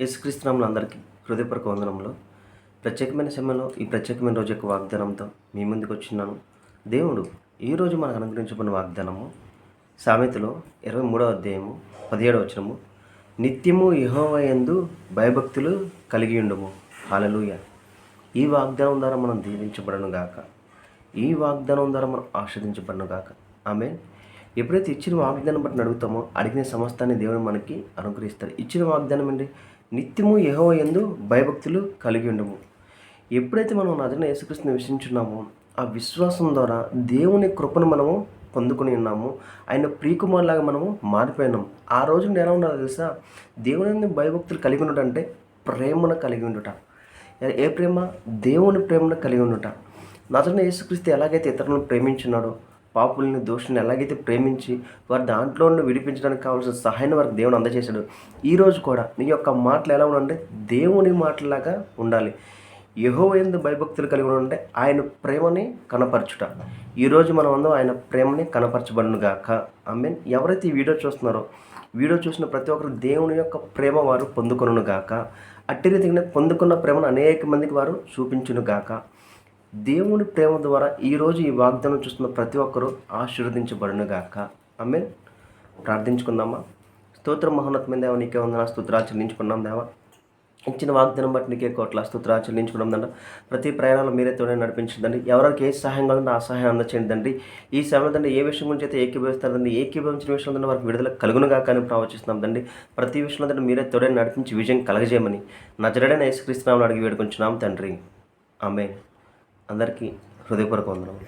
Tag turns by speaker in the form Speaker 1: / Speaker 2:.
Speaker 1: యేసుక్రీస్తునాములు అందరికీ హృదయపూర్వక వందనంలో ప్రత్యేకమైన సమయంలో ఈ ప్రత్యేకమైన రోజు యొక్క వాగ్దానంతో మీ ముందుకు వచ్చినాను. దేవుడు ఈరోజు మనకు అనుగ్రహించబడిన వాగ్దానము సామెతలో ఇరవై మూడవ అధ్యాయము పదిహేడవ వచనము. నిత్యము యహోవయందు భయభక్తులు కలిగి ఉండము. హాలలుయ ఈ వాగ్దానం ద్వారా మనం దీవించబడను గాక. ఈ వాగ్దానం ద్వారా మనం ఆస్వాదించబడను గాక. ఆమె ఎప్పుడైతే ఇచ్చిన వాగ్దానం బట్టి అడుగుతామో అడిగిన సమస్తాన్ని దేవుడు మనకి అనుగ్రహిస్తారు ఇచ్చిన వాగ్దానం ఏంటి? నిత్యము యహో ఎందు భయభక్తులు కలిగి ఉండము. ఎప్పుడైతే మనం నజన యేసుక్రీస్తుని విశ్వసించున్నామో ఆ విశ్వాసం ద్వారా దేవుని కృపను మనము పొందుకుని ఉన్నాము. ఆయన ప్రియకుమారులాగా మనము మారిపోయినాం ఆ రోజు నేను ఎలా ఉండాలో తెలుసా? దేవుని భయభక్తులు కలిగి ఉండటం అంటే ప్రేమను కలిగి ఉండుట. ఏ ప్రేమ? దేవుని ప్రేమను కలిగి ఉండుట. నజన యేసుక్రీస్తు ఎలాగైతే ఇతరులను ప్రేమించున్నాడో పాపుల్ని దోషుల్ని ఎలాగైతే ప్రేమించి వారి దాంట్లో నుండి విడిపించడానికి కావాల్సిన సహాయాన్ని వారికి దేవుని అందజేశాడు. ఈరోజు కూడా నీ యొక్క మాటలు ఎలా ఉండాలంటే దేవుని మాటలాగా ఉండాలి. యహో ఎందు భయభక్తులు కలిగి ఉంటే ఆయన ప్రేమని కనపరచుట. ఈరోజు మనం అందరం ఆయన ప్రేమని కనపరచబడును గాక ఐ మీన్ ఎవరైతే ఈ వీడియో చూస్తున్నారో వీడియో చూసిన ప్రతి ఒక్కరు దేవుని యొక్క ప్రేమ వారు పొందుకొనును గాక అట్టి రీతిగానే పొందుకున్న ప్రేమను అనేక మందికి వారు చూపించును గాక దేవుని ప్రేమ ద్వారా ఈరోజు ఈ వాగ్దానం చూస్తున్న ప్రతి ఒక్కరూ ఆశీర్వదించబడినగాక. ఆమె ప్రార్థించుకుందామా? స్తోత్ర మహోన్నతమైన దేవ నీకే వందన స్తోత్రాలు చెల్లించుకున్నాం దేవా. ఇచ్చిన వాగ్దానం బట్టి నీకే కోట్ల స్తోత్రాలు చెల్లించుకున్నాం దండ ప్రతి ప్రయాణాలు మీరే తోడే నడిపించండి ఎవరికి ఏ సహాయం కావాలంటే ఆ సహాయం అందచేయండి తండ్రి. ఈ సమయంలో తండ్రి ఏ విషయం గురించి అయితే ఏకీభవిస్తారండి ఏకీభవించిన విషయంలో వారికి విడుదల కలుగునుగా కానీ ప్రవచిస్తున్నాం దండి ప్రతి విషయంలో దండి మీరే తోడే నడిపించి విజయం కలగజేయమని నజరడైన యేసుక్రీస్తునామని అడిగి వేడుకుంటున్నాం తండ్రి. ఆమె అందరికీ హృదయపూర్వక వందనం